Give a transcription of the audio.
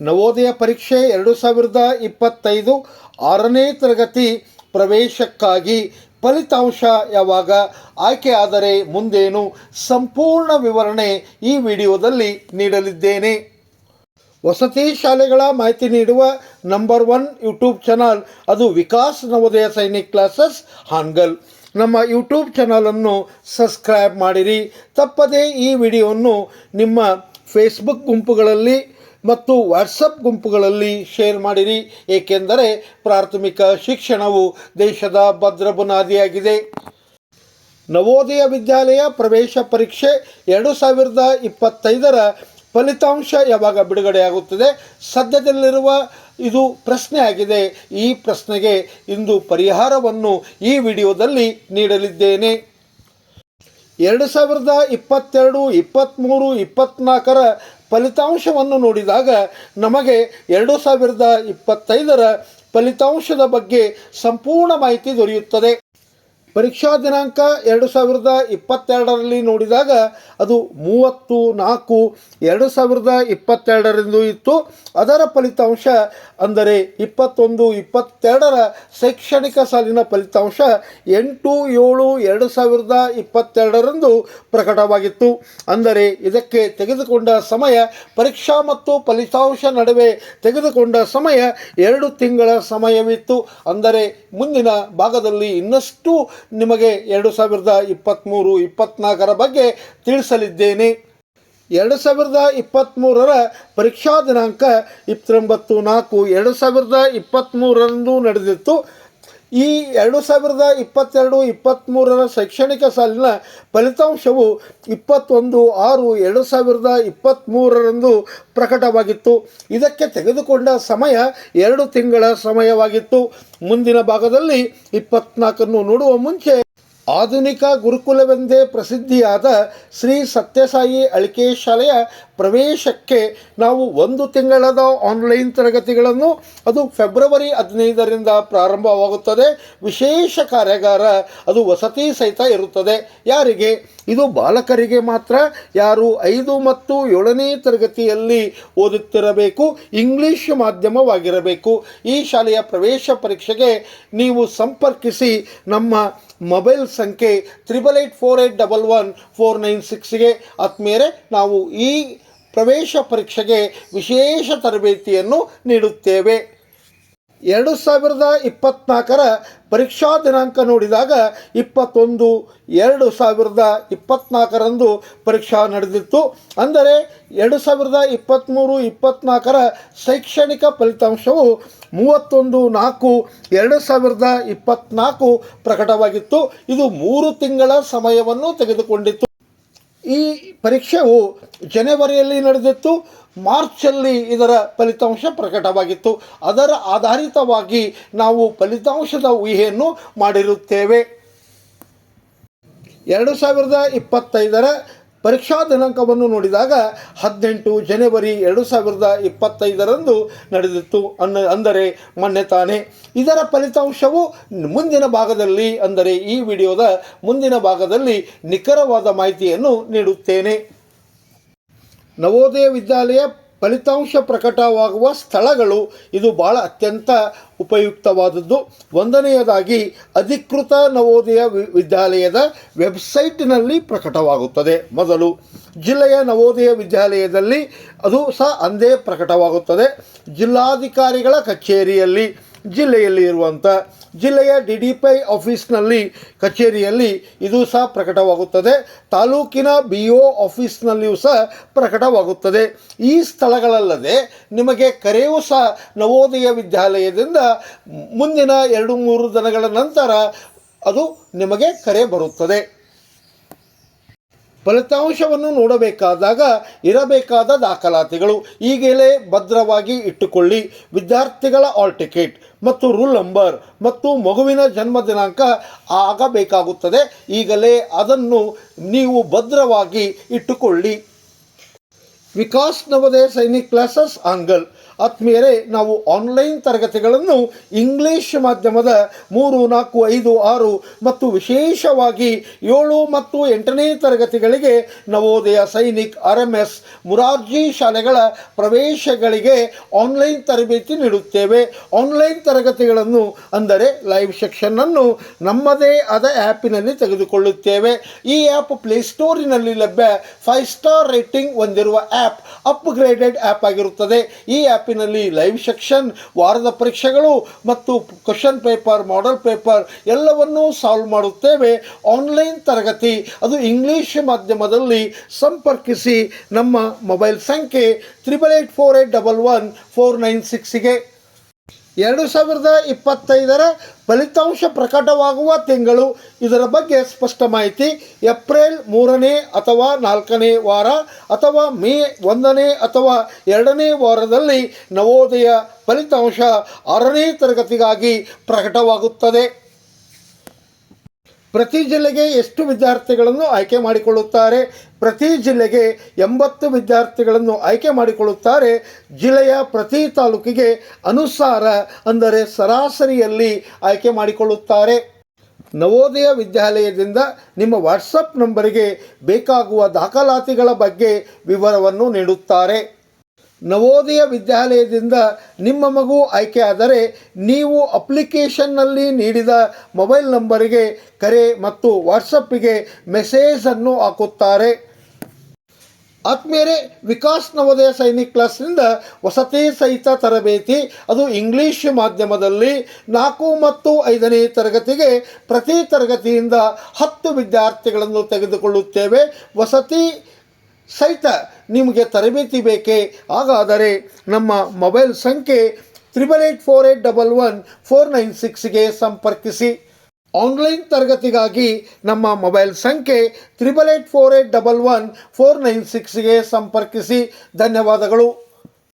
ನವೋದಯ ಪರೀಕ್ಷೆ ಎರಡು ಸಾವಿರದ ಇಪ್ಪತ್ತೈದು ಆರನೇ ತರಗತಿ ಪ್ರವೇಶಕ್ಕಾಗಿ ಫಲಿತಾಂಶ ಯಾವಾಗ ಆಯ್ಕೆ ಆದರೆ ಮುಂದೇನು ಸಂಪೂರ್ಣ ವಿವರಣೆ ಈ ವಿಡಿಯೋದಲ್ಲಿ ನೀಡಲಿದ್ದೇನೆ. ವಸತಿ ಶಾಲೆಗಳ ಮಾಹಿತಿ ನೀಡುವ ನಂಬರ್ ಒನ್ ಯೂಟ್ಯೂಬ್ ಚಾನಲ್, ಅದು ವಿಕಾಸ್ ನವೋದಯ ಸೈನಿಕ್ ಕ್ಲಾಸಸ್, ಹಾನ್ಗಲ್. ನಮ್ಮ ಯೂಟ್ಯೂಬ್ ಚಾನಲನ್ನು ಸಬ್ಸ್ಕ್ರೈಬ್ ಮಾಡಿರಿ. ತಪ್ಪದೇ ಈ ವಿಡಿಯೋವನ್ನು ನಿಮ್ಮ ಫೇಸ್ಬುಕ್ ಗುಂಪುಗಳಲ್ಲಿ ಮತ್ತು ವಾಟ್ಸಪ್ ಗುಂಪುಗಳಲ್ಲಿ ಶೇರ್ ಮಾಡಿರಿ. ಏಕೆಂದರೆ ಪ್ರಾಥಮಿಕ ಶಿಕ್ಷಣವು ದೇಶದ ಭದ್ರ ಬುನಾದಿಯಾಗಿದೆ. ನವೋದಯ ವಿದ್ಯಾಲಯ ಪ್ರವೇಶ ಪರೀಕ್ಷೆ ಎರಡು ಸಾವಿರದ ಇಪ್ಪತ್ತೈದರ ಫಲಿತಾಂಶ ಯಾವಾಗ ಬಿಡುಗಡೆಯಾಗುತ್ತದೆ? ಸದ್ಯದಲ್ಲಿರುವ ಇದು ಪ್ರಶ್ನೆ ಆಗಿದೆ ಈ ಪ್ರಶ್ನೆಗೆ ಇಂದು ಪರಿಹಾರವನ್ನು ಈ ವಿಡಿಯೋದಲ್ಲಿ ನೀಡಲಿದ್ದೇನೆ. ಎರಡು ಸಾವಿರದ ಇಪ್ಪತ್ತೆರಡು ಇಪ್ಪತ್ತ್ಮೂರು ಇಪ್ಪತ್ತ್ನಾಲ್ಕರ ಫಲಿತಾಂಶವನ್ನು ನೋಡಿದಾಗ ನಮಗೆ ಎರಡು ಸಾವಿರದ ಇಪ್ಪತ್ತೈದರ ಫಲಿತಾಂಶದ ಬಗ್ಗೆ ಸಂಪೂರ್ಣ ಮಾಹಿತಿ ದೊರೆಯುತ್ತದೆ. ಪರೀಕ್ಷಾ ದಿನಾಂಕ ಎರಡು ಸಾವಿರದ ಇಪ್ಪತ್ತೆರಡರಲ್ಲಿ ನೋಡಿದಾಗ ಅದು ಮೂವತ್ತು ನಾಲ್ಕು ಎರಡು ಸಾವಿರದ ಇಪ್ಪತ್ತೆರಡರಂದು ಇತ್ತು. ಅದರ ಫಲಿತಾಂಶ ಅಂದರೆ ಇಪ್ಪತ್ತೊಂದು ಇಪ್ಪತ್ತೆರಡರ ಶೈಕ್ಷಣಿಕ ಸಾಲಿನ ಫಲಿತಾಂಶ ಎಂಟು ಏಳು ಎರಡು ಸಾವಿರದ ಇಪ್ಪತ್ತೆರಡರಂದು ಪ್ರಕಟವಾಗಿತ್ತು. ಅಂದರೆ ಇದಕ್ಕೆ ತೆಗೆದುಕೊಂಡ ಸಮಯ ಪರೀಕ್ಷಾ ಮತ್ತು ಫಲಿತಾಂಶ ನಡುವೆ ತೆಗೆದುಕೊಂಡ ಸಮಯ ಎರಡು ತಿಂಗಳ ಸಮಯವಿತ್ತು. ಅಂದರೆ ಮುಂದಿನ ಭಾಗದಲ್ಲಿ ಇನ್ನಷ್ಟು ನಿಮಗೆ ಎರಡು ಸಾವಿರದ ಇಪ್ಪತ್ತ್ಮೂರು ಇಪ್ಪತ್ತ್ನಾಲ್ಕರ ಬಗ್ಗೆ ತಿಳಿಸಲಿದ್ದೇನೆ. ಎರಡು ಸಾವಿರದ ಇಪ್ಪತ್ತ್ಮೂರರ ಪರೀಕ್ಷಾ ದಿನಾಂಕ ಇಪ್ಪತ್ತೊಂಬತ್ತು ನಾಲ್ಕು. ಎರಡು ಸಾವಿರದ ಇಪ್ಪತ್ತ್ಮೂರರಂದು ನಡೆದಿತ್ತು. ಈ ಎರಡು ಸಾವಿರದ ಇಪ್ಪತ್ತೆರಡು ಇಪ್ಪತ್ತ್ಮೂರರ ಶೈಕ್ಷಣಿಕ ಸಾಲಿನ ಫಲಿತಾಂಶವು ಇಪ್ಪತ್ತೊಂದು ಆರು ಎರಡು ಸಾವಿರದ ಇಪ್ಪತ್ತ್ಮೂರರಂದು ಪ್ರಕಟವಾಗಿತ್ತು. ಇದಕ್ಕೆ ತೆಗೆದುಕೊಂಡ ಸಮಯ ಎರಡು ತಿಂಗಳ ಸಮಯವಾಗಿತ್ತು. ಮುಂದಿನ ಭಾಗದಲ್ಲಿ ಇಪ್ಪತ್ನಾಲ್ಕನ್ನು ನೋಡುವ ಮುಂಚೆ ಆಧುನಿಕ ಗುರುಕುಲವೆಂದೇ ಪ್ರಸಿದ್ಧಿಯಾದ ಶ್ರೀ ಸತ್ಯಸಾಯಿ ಅಳಿಕೆ ಶಾಲೆಯ ಪ್ರವೇಶಕ್ಕೆ ನಾವು ಒಂದು ತಿಂಗಳದ ಆನ್ಲೈನ್ ತರಗತಿಗಳನ್ನು ಅದು ಫೆಬ್ರವರಿ ಹದಿನೈದರಿಂದ ಪ್ರಾರಂಭವಾಗುತ್ತದೆ. ವಿಶೇಷ ಕಾರ್ಯಾಗಾರ ಅದು ವಸತಿ ಸಹಿತ ಇರುತ್ತದೆ. ಯಾರಿಗೆ? ಇದು ಬಾಲಕರಿಗೆ ಮಾತ್ರ. ಯಾರು ಐದು ಮತ್ತು ಏಳನೇ ತರಗತಿಯಲ್ಲಿ ಓದುತ್ತಿರಬೇಕು, ಇಂಗ್ಲಿಷ್ ಮಾಧ್ಯಮವಾಗಿರಬೇಕು. ಈ ಶಾಲೆಯ ಪ್ರವೇಶ ಪರೀಕ್ಷೆಗೆ ನೀವು ಸಂಪರ್ಕಿಸಿ ನಮ್ಮ ಮೊಬೈಲ್ ಸಂಖ್ಯೆ triple eight four eight double one four nine ಸಿಕ್ಸ್ಗೆ ಆತ್ಮೀಯರೇ ನಾವು ಈ ಪ್ರವೇಶ ಪರೀಕ್ಷೆಗೆ ವಿಶೇಷ ತರಬೇತಿಯನ್ನು ನೀಡುತ್ತೇವೆ. ಎರಡು ಸಾವಿರದ ಇಪ್ಪತ್ತ್ನಾಲ್ಕರ ಪರೀಕ್ಷಾ ದಿನಾಂಕ ನೋಡಿದಾಗ ಇಪ್ಪತ್ತೊಂದು, ಎರಡು ಸಾವಿರದ ಇಪ್ಪತ್ತ್ನಾಲ್ಕರಂದು ಪರೀಕ್ಷಾ ನಡೆದಿತ್ತು. ಅಂದರೆ ಎರಡು ಸಾವಿರದ ಇಪ್ಪತ್ತ್ಮೂರು ಇಪ್ಪತ್ತ್ನಾಲ್ಕರ ಶೈಕ್ಷಣಿಕ ಫಲಿತಾಂಶವು ಮೂವತ್ತೊಂದು, ನಾಲ್ಕು, ಎರಡು ಸಾವಿರದ ಇಪ್ಪತ್ತ್ನಾಲ್ಕು ಪ್ರಕಟವಾಗಿತ್ತು. ಇದು ಮೂರು ತಿಂಗಳ ಸಮಯವನ್ನು ತೆಗೆದುಕೊಂಡಿತ್ತು. ಈ ಪರೀಕ್ಷೆಯು ಜನವರಿಯಲ್ಲಿ ನಡೆದಿತ್ತು ಮಾರ್ಚಲ್ಲಿ ಇದರ ಫಲಿತಾಂಶ ಪ್ರಕಟವಾಗಿತ್ತು. ಅದರ ಆಧಾರಿತವಾಗಿ ನಾವು ಫಲಿತಾಂಶದ ಊಹೆಯನ್ನು ಮಾಡಿರುತ್ತೇವೆ. ಎರಡು ಸಾವಿರದ ಇಪ್ಪತ್ತೈದರ ಪರೀಕ್ಷಾ ದಿನಾಂಕವನ್ನು ನೋಡಿದಾಗ ಹದಿನೆಂಟು ಜನವರಿ ಎರಡು ಸಾವಿರದ ಇಪ್ಪತ್ತೈದರಂದು ನಡೆದಿತ್ತು. ಅನ್ನ, ಅಂದರೆ ಮೊನ್ನೆ ತಾನೇ. ಇದರ ಫಲಿತಾಂಶವು ಮುಂದಿನ ಭಾಗದಲ್ಲಿ, ಅಂದರೆ ಈ ವಿಡಿಯೋದ ಮುಂದಿನ ಭಾಗದಲ್ಲಿ ನಿಖರವಾದ ಮಾಹಿತಿಯನ್ನು ನೀಡುತ್ತೇನೆ. ನವೋದಯ ವಿದ್ಯಾಲಯ ಫಲಿತಾಂಶ ಪ್ರಕಟವಾಗುವ ಸ್ಥಳಗಳು ಇದು ಭಾಳ ಅತ್ಯಂತ ಉಪಯುಕ್ತವಾದದ್ದು. ಒಂದನೆಯದಾಗಿ ಅಧಿಕೃತ ನವೋದಯ ವಿದ್ಯಾಲಯದ ವೆಬ್ಸೈಟ್ನಲ್ಲಿ ಪ್ರಕಟವಾಗುತ್ತದೆ. ಮೊದಲು ಜಿಲ್ಲೆಯ ನವೋದಯ ವಿದ್ಯಾಲಯದಲ್ಲಿ ಅದು ಸಹ ಅಂದೇ ಪ್ರಕಟವಾಗುತ್ತದೆ. ಜಿಲ್ಲಾಧಿಕಾರಿಗಳ ಕಚೇರಿಯಲ್ಲಿ ಜಿಲ್ಲೆಯಲ್ಲಿ ಇರುವಂಥ ಜಿಲ್ಲೆಯ ಡಿ ಡಿ ಪೈ ಆಫೀಸ್ನಲ್ಲಿ, ಕಚೇರಿಯಲ್ಲಿ ಇದು ಸಹ ಪ್ರಕಟವಾಗುತ್ತದೆ. ತಾಲೂಕಿನ ಬಿ ಒ ಆಫೀಸ್ನಲ್ಲಿಯೂ ಸಹ ಪ್ರಕಟವಾಗುತ್ತದೆ. ಈ ಸ್ಥಳಗಳಲ್ಲದೆ ನಿಮಗೆ ಕರೆಯೂ ಸಹ ನವೋದಯ ವಿದ್ಯಾಲಯದಿಂದ ಮುಂದಿನ ಎರಡು ಮೂರು ದಿನಗಳ ನಂತರ ಅದು ನಿಮಗೆ ಕರೆ ಬರುತ್ತದೆ. ಫಲಿತಾಂಶವನ್ನು ನೋಡಬೇಕಾದಾಗ ಇರಬೇಕಾದ ದಾಖಲಾತಿಗಳು. ಈಗಲೇ ಭದ್ರವಾಗಿ ಇಟ್ಟುಕೊಳ್ಳಿ. ವಿದ್ಯಾರ್ಥಿಗಳ ಆಲ್ ಟಿಕೆಟ್. ಮತ್ತು ರೂಲ್ ನಂಬರ್ ಮತ್ತು ಮಗುವಿನ ಜನ್ಮ ದಿನಾಂಕ ಆಗಬೇಕಾಗುತ್ತದೆ. ಈಗಲೇ ಅದನ್ನು ನೀವು ಭದ್ರವಾಗಿ ಇಟ್ಟುಕೊಳ್ಳಿ. ವಿಕಾಸ್ ನವೋದಯ ಸೈನಿಕ್ ಕ್ಲಾಸಸ್, ಆಂಗಲ್. ಆತ್ಮೀಯರೇ, ನಾವು ಆನ್ಲೈನ್ ತರಗತಿಗಳನ್ನು ಇಂಗ್ಲಿಷ್ ಮಾಧ್ಯಮದ ಮೂರು, ನಾಲ್ಕು, ಐದು, ಆರು ಮತ್ತು ವಿಶೇಷವಾಗಿ ಏಳು ಮತ್ತು ಎಂಟನೇ ತರಗತಿಗಳಿಗೆ Navodaya Sainik, R M S, Morarji ಶಾಲೆಗಳ ಪ್ರವೇಶಗಳಿಗೆ ಆನ್ಲೈನ್ ತರಬೇತಿ ನೀಡುತ್ತೇವೆ. ಆನ್ಲೈನ್ ತರಗತಿಗಳನ್ನು ಅಂದರೆ ಲೈವ್ ಸೆಕ್ಷನ್ನನ್ನು ನಮ್ಮದೇ ಆದ ಆ್ಯಪಿನಲ್ಲಿ ತೆಗೆದುಕೊಳ್ಳುತ್ತೇವೆ. ಈ ಆ್ಯಪ್ ಪ್ಲೇಸ್ಟೋರಿನಲ್ಲಿ ಲಭ್ಯ ಫೈವ್ ಸ್ಟಾರ್ ರೇಟಿಂಗ್ ಹೊಂದಿರುವ ಆ್ಯಪ್ ಅಪ್ಗ್ರೇಡೆಡ್ ಆ್ಯಪ್ ಆಗಿರುತ್ತದೆ. ಈ ಆ್ಯಪಿನಲ್ಲಿ ಲೈವ್ ಸೆಕ್ಷನ್, ವಾರದ ಪರೀಕ್ಷೆಗಳು ಮತ್ತು ಕ್ವಶನ್ ಪೇಪರ್, ಮಾಡೆಲ್ ಪೇಪರ್ ಎಲ್ಲವನ್ನೂ ಸಾಲ್ವ್ ಮಾಡುತ್ತೇವೆ ಆನ್ಲೈನ್ ತರಗತಿ. ಅದು ಇಂಗ್ಲೀಷ್ ಮಾಧ್ಯಮದಲ್ಲಿ ಸಂಪರ್ಕಿಸಿ ನಮ್ಮ ಮೊಬೈಲ್ ಸಂಖ್ಯೆ triple eight four eight double one four nine ಸಿಕ್ಸಿಗೆ ಎರಡು ಸಾವಿರದ ಇಪ್ಪತ್ತೈದರ ಫಲಿತಾಂಶ ಪ್ರಕಟವಾಗುವ ತಿಂಗಳು. ಇದರ ಬಗ್ಗೆ ಸ್ಪಷ್ಟ ಮಾಹಿತಿ, ಏಪ್ರಿಲ್ ಮೂರನೇ ಅಥವಾ ನಾಲ್ಕನೇ ವಾರ ಅಥವಾ ಮೇ ಒಂದನೇ ಅಥವಾ ಎರಡನೇ ವಾರದಲ್ಲಿ ನವೋದಯ ಫಲಿತಾಂಶ ಆರನೇ ತರಗತಿಗಾಗಿ ಪ್ರಕಟವಾಗುತ್ತದೆ. ಪ್ರತಿ ಜಿಲ್ಲೆಗೆ ಎಷ್ಟು ವಿದ್ಯಾರ್ಥಿಗಳನ್ನು ಆಯ್ಕೆ ಮಾಡಿಕೊಳ್ಳುತ್ತಾರೆ, ಪ್ರತಿ ಜಿಲ್ಲೆಗೆ ಎಂಬತ್ತು ವಿದ್ಯಾರ್ಥಿಗಳನ್ನು ಆಯ್ಕೆ ಮಾಡಿಕೊಳ್ಳುತ್ತಾರೆ, ಜಿಲ್ಲೆಯ ಪ್ರತಿ ತಾಲೂಕಿಗೆ ಅನುಸಾರ ಅಂದರೆ ಸರಾಸರಿಯಲ್ಲಿ ಆಯ್ಕೆ ಮಾಡಿಕೊಳ್ಳುತ್ತಾರೆ. ನವೋದಯ ವಿದ್ಯಾಲಯದಿಂದ ನಿಮ್ಮ ವಾಟ್ಸಪ್ ನಂಬರಿಗೆ ಬೇಕಾಗುವ ದಾಖಲಾತಿಗಳ ಬಗ್ಗೆ ವಿವರವನ್ನು ನೀಡುತ್ತಾರೆ. ನವೋದಯ ವಿದ್ಯಾಲಯದಿಂದ ನಿಮ್ಮ ಮಗು ಆಯ್ಕೆಯಾದರೆ ನೀವು ಅಪ್ಲಿಕೇಶನ್ನಲ್ಲಿ ನೀಡಿದ ಮೊಬೈಲ್ ನಂಬರಿಗೆ ಕರೆ ಮತ್ತು ವಾಟ್ಸಪ್ಪಿಗೆ ಮೆಸೇಜನ್ನು ಹಾಕುತ್ತಾರೆ. ಆತ್ಮೀಯರೇ, ವಿಕಾಸ್ ನವೋದಯ ಸೈನಿಕ್ ಕ್ಲಾಸ್ನಿಂದ ವಸತಿ ಸಹಿತ ತರಬೇತಿ, ಅದು ಇಂಗ್ಲೀಷ್ ಮಾಧ್ಯಮದಲ್ಲಿ ನಾಲ್ಕು ಮತ್ತು ಐದನೇ ತರಗತಿಗೆ ಪ್ರತಿ ತರಗತಿಯಿಂದ ಹತ್ತು ವಿದ್ಯಾರ್ಥಿಗಳನ್ನು ತೆಗೆದುಕೊಳ್ಳುತ್ತೇವೆ. ವಸತಿ ಸಹಿತ ನಿಮಗೆ ತರಬೇತಿ ಬೇಕೇ? ಹಾಗಾದರೆ ನಮ್ಮ ಮೊಬೈಲ್ ಸಂಖ್ಯೆ triple eight four eight double one four nine ಸಿಕ್ಸ್ಗೆ ಸಂಪರ್ಕಿಸಿ. ಆನ್ಲೈನ್ ತರಗತಿಗಾಗಿ ನಮ್ಮ ಮೊಬೈಲ್ ಸಂಖ್ಯೆ triple eight four eight double one four nine ಸಿಕ್ಸ್ಗೆ ಸಂಪರ್ಕಿಸಿ. ಧನ್ಯವಾದಗಳು.